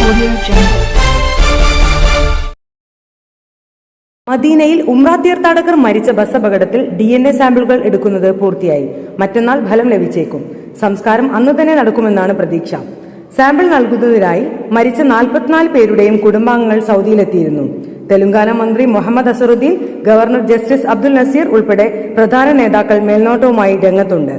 Audio Jungle. മദീനയിൽ ഉംറ തീർത്ഥാടകർ മരിച്ച ബസ് അപകടത്തിൽ ഡി എൻ എ സാമ്പിളുകൾ എടുക്കുന്നത് പൂർത്തിയായി. മറ്റന്നാൾ ഫലം ലഭിച്ചേക്കും. സംസ്കാരം അന്ന് തന്നെ നടക്കുമെന്നാണ് പ്രതീക്ഷ. സാമ്പിൾ നൽകുന്നതിനായി മരിച്ച നാൽപ്പത്തിനാല് പേരുടെയും കുടുംബാംഗങ്ങൾ സൗദിയിലെത്തിയിരുന്നു. തെലങ്കാന മന്ത്രി മുഹമ്മദ് അസറുദ്ദീൻ ഗവർണർ ജസ്റ്റിസ് അബ്ദുൽ നസീർ ഉൾപ്പെടെ പ്രധാന നേതാക്കൾ മേൽനോട്ടവുമായി രംഗത്തുണ്ട്.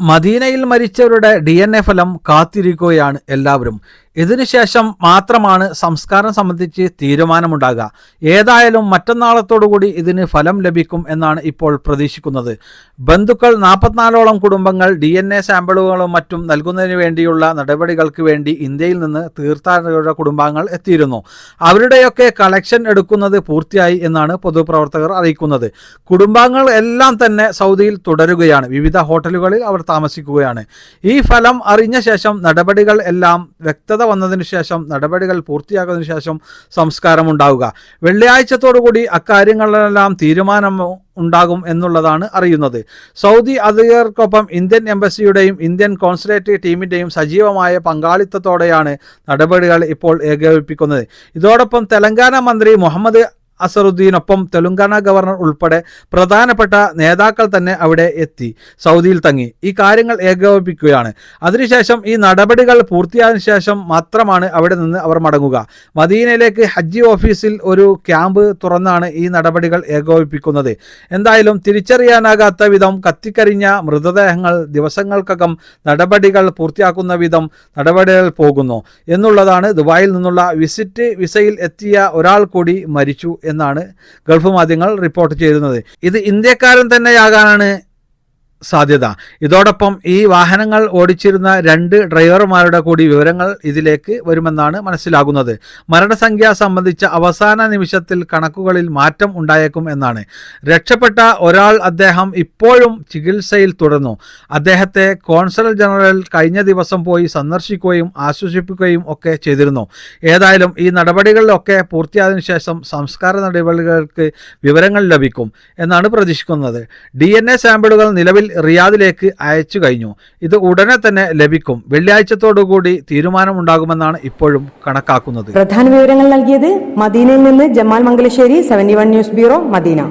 മദീനയിൽ മരിച്ചവരുടെ ഡി എൻ എ ഫലം കാത്തിരിക്കുകയാണ് എല്ലാവരും. ഇതിനുശേഷം മാത്രമാണ് സംസ്കാരം സംബന്ധിച്ച് തീരുമാനമുണ്ടാകുക. ഏതായാലും മറ്റന്നാളത്തോടുകൂടി ഇതിന് ഫലം ലഭിക്കും എന്നാണ് ഇപ്പോൾ പ്രതീക്ഷിക്കുന്നത്. ബന്ധുക്കൾ നാൽപ്പത്തിനാലോളം കുടുംബങ്ങൾ ഡി എൻ എ സാമ്പിളുകളും മറ്റും നൽകുന്നതിന് വേണ്ടിയുള്ള നടപടികൾക്ക് വേണ്ടി ഇന്ത്യയിൽ നിന്ന് തീർത്ഥാടകരുടെ കുടുംബാംഗങ്ങൾ എത്തിയിരുന്നു. അവരുടെയൊക്കെ കളക്ഷൻ എടുക്കുന്നത് പൂർത്തിയായി എന്നാണ് പൊതുപ്രവർത്തകർ അറിയിക്കുന്നത്. കുടുംബാംഗങ്ങൾ എല്ലാം തന്നെ സൗദിയിൽ തുടരുകയാണ്. വിവിധ ഹോട്ടലുകളിൽ അവർ താമസിക്കുകയാണ്. ഈ ഫലം അറിഞ്ഞ ശേഷം നടപടികൾ എല്ലാം വ്യക്തത വന്നതിന് ശേഷം നടപടികൾ പൂർത്തിയാക്കുന്നതിന് ശേഷം സംസ്കാരം ഉണ്ടാവുക. വെള്ളിയാഴ്ചത്തോടുകൂടി അക്കാര്യങ്ങളിലെല്ലാം തീരുമാനം ഉണ്ടാകും എന്നുള്ളതാണ് അറിയുന്നത്. സൗദി അധികൃതർക്കൊപ്പം ഇന്ത്യൻ എംബസിയുടെയും ഇന്ത്യൻ കോൺസുലേറ്റ് ടീമിന്റെയും സജീവമായ പങ്കാളിത്തത്തോടെയാണ് നടപടികൾ ഇപ്പോൾ ഏകോപിപ്പിക്കുന്നത്. ഇതോടൊപ്പം തെലങ്കാന മന്ത്രി മുഹമ്മദ് അസറുദ്ദീനൊപ്പം തെലുങ്കാന ഗവർണർ ഉൾപ്പെടെ പ്രധാനപ്പെട്ട നേതാക്കൾ തന്നെ അവിടെ എത്തി സൗദിയിൽ തങ്ങി. ഈ കാര്യങ്ങൾ ഏകോപിപ്പിക്കുകയാണ്. അതിനുശേഷം ഈ നടപടികൾ പൂർത്തിയായതിനു ശേഷം മാത്രമാണ് അവിടെ നിന്ന് അവർ മടങ്ങുക. മദീനയിലേക്ക് ഹജ്ജി ഓഫീസിൽ ഒരു ക്യാമ്പ് തുറന്നാണ് ഈ നടപടികൾ ഏകോപിപ്പിക്കുന്നത്. എന്തായാലും തിരിച്ചറിയാനാകാത്ത വിധം കത്തിക്കരിഞ്ഞ മൃതദേഹങ്ങൾ ദിവസങ്ങൾക്കകം നടപടികൾ പൂർത്തിയാക്കുന്ന വിധം നടപടികൾ പോകുന്നു. എന്നുള്ളതാണ് ദുബായിൽ നിന്നുള്ള വിസിറ്റ് വിസയിൽ എത്തിയ ഒരാൾ കൂടി മരിച്ചു എന്നാണ് ഗൾഫ് മാധ്യമങ്ങൾ റിപ്പോർട്ട് ചെയ്യുന്നത്. ഇത് ഇന്ത്യക്കാരൻ തന്നെയാകാനാണ് സാധ്യത. ഇതോടൊപ്പം ഈ വാഹനങ്ങൾ ഓടിച്ചിരുന്ന രണ്ട് ഡ്രൈവർമാരുടെ കൂടി വിവരങ്ങൾ ഇതിലേക്ക് വരുമെന്നാണ് മനസ്സിലാകുന്നത്. മരണസംഖ്യ സംബന്ധിച്ച അവസാന നിമിഷത്തിൽ കണക്കുകളിൽ മാറ്റം ഉണ്ടായേക്കും എന്നാണ്. രക്ഷപ്പെട്ട ഒരാൾ അദ്ദേഹം ഇപ്പോഴും ചികിത്സയിൽ തുടർന്നു. അദ്ദേഹത്തെ കോൺസൽ ജനറൽ കഴിഞ്ഞ ദിവസം പോയി സന്ദർശിക്കുകയും ആശ്വസിപ്പിക്കുകയും ഒക്കെ ചെയ്തിരുന്നു. ഏതായാലും ഈ നടപടികളിലൊക്കെ പൂർത്തിയായതിനു ശേഷം സംസ്കാര നടപടികൾക്ക് വിവരങ്ങൾ ലഭിക്കും എന്നാണ് പ്രതീക്ഷിക്കുന്നത്. ഡി സാമ്പിളുകൾ നിലവിൽ റിയാദിലേക്ക് അയച്ചു കഴിഞ്ഞു. ഇത് ഉടനെ തന്നെ ലഭിക്കും. വെള്ളിയാഴ്ചത്തോടുകൂടി തീരുമാനമുണ്ടാകുമെന്നാണ് ഇപ്പോഴും കണക്കാക്കുന്നത്. പ്രധാന വിവരങ്ങൾ നൽകിയത് മദീനയിൽ നിന്ന് Jamal Mangalassery seventy news bureau Medina.